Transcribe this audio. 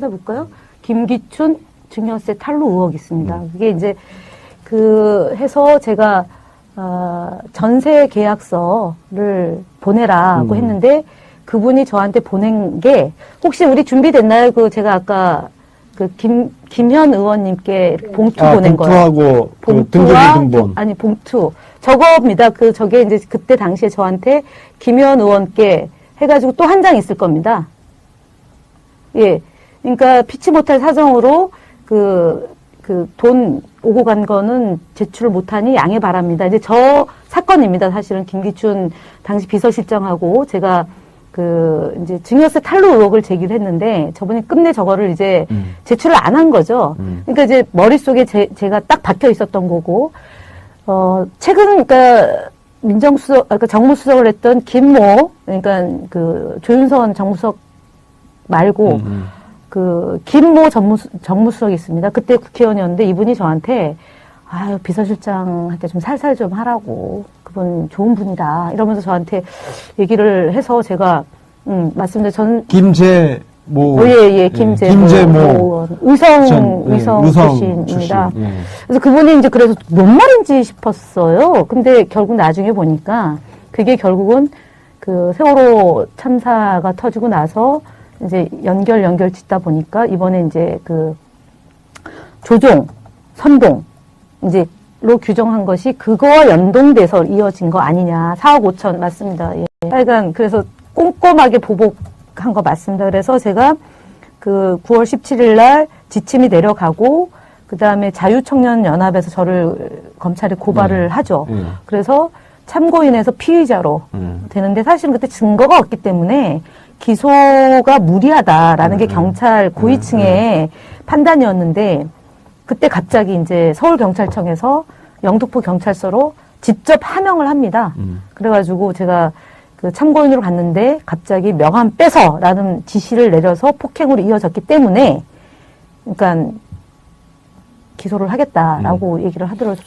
찾아볼까요? 김기춘 증여세 탈루 의혹이 있습니다. 그게 이제 그 해서 제가 어, 전세 계약서를 보내라고 음. 했는데 그분이 저한테 보낸 게 혹시 우리 준비됐나요? 그 제가 아까 그 김 김현 의원님께 봉투 아, 보낸 거예요. 봉투하고 그 등급이 봉투와 등본. 아니 봉투 저거입니다. 그 저게 이제 그때 당시에 저한테 김현 의원께 해가지고 또 한 장 있을 겁니다. 예, 그러니까 피치 못할 사정으로 그 그 돈 오고 간 거는 제출을 못하니 양해 바랍니다. 이제 저 사건입니다. 사실은 김기춘 당시 비서실장하고 제가 그 이제 증여세 탈루 의혹을 제기를 했는데 저분이 끝내 저거를 이제 음. 제출을 안 한 거죠. 음. 그러니까 이제 머릿속에 제, 제가 딱 박혀 있었던 거고, 어, 최근, 그러니까 민정수석, 아, 그 정무수석을 했던 김모, 그러니까 그 조윤선 정무수석 말고, 음, 음. 그 김모 정무수, 정무수석이 있습니다. 그때 국회의원이었는데 이분이 저한테 아유 비서실장한테 좀 살살 좀 하라고 그분 좋은 분이다 이러면서 저한테 얘기를 해서 제가 음 맞습니다. 전 김재 모. 어, 예, 예, 김재 김재모. 의원. 의성, 전, 예, 의성, 의성 출신입니다. 출신, 예. 그래서 그분이 이제 그래서 뭔 말인지 싶었어요. 근데 결국 나중에 보니까 그게 결국은 그 세월호 참사가 터지고 나서 이제 연결 연결 짓다 보니까 이번에 이제 그 조종, 선봉, 이제 로 규정한 것이 그거와 연동돼서 이어진 거 아니냐. 4억 5천 맞습니다. 예. 하여간 그래서 꼼꼼하게 보복한 거 맞습니다. 그래서 제가 그 9월 17일 날 지침이 내려가고 그다음에 자유청년연합에서 저를 검찰에 고발을 네. 하죠. 예. 그래서 참고인에서 피의자로 음. 되는데 사실은 그때 증거가 없기 때문에 기소가 무리하다라는 게 음. 경찰 고위층의 판단이었는데 그때 갑자기 이제 서울 경찰청에서 영등포 경찰서로 직접 하명을 합니다. 음. 그래가지고 제가 그 참고인으로 갔는데 갑자기 명함 빼서라는 지시를 내려서 폭행으로 이어졌기 때문에 그러니까 기소를 하겠다라고 얘기를 하더라고요.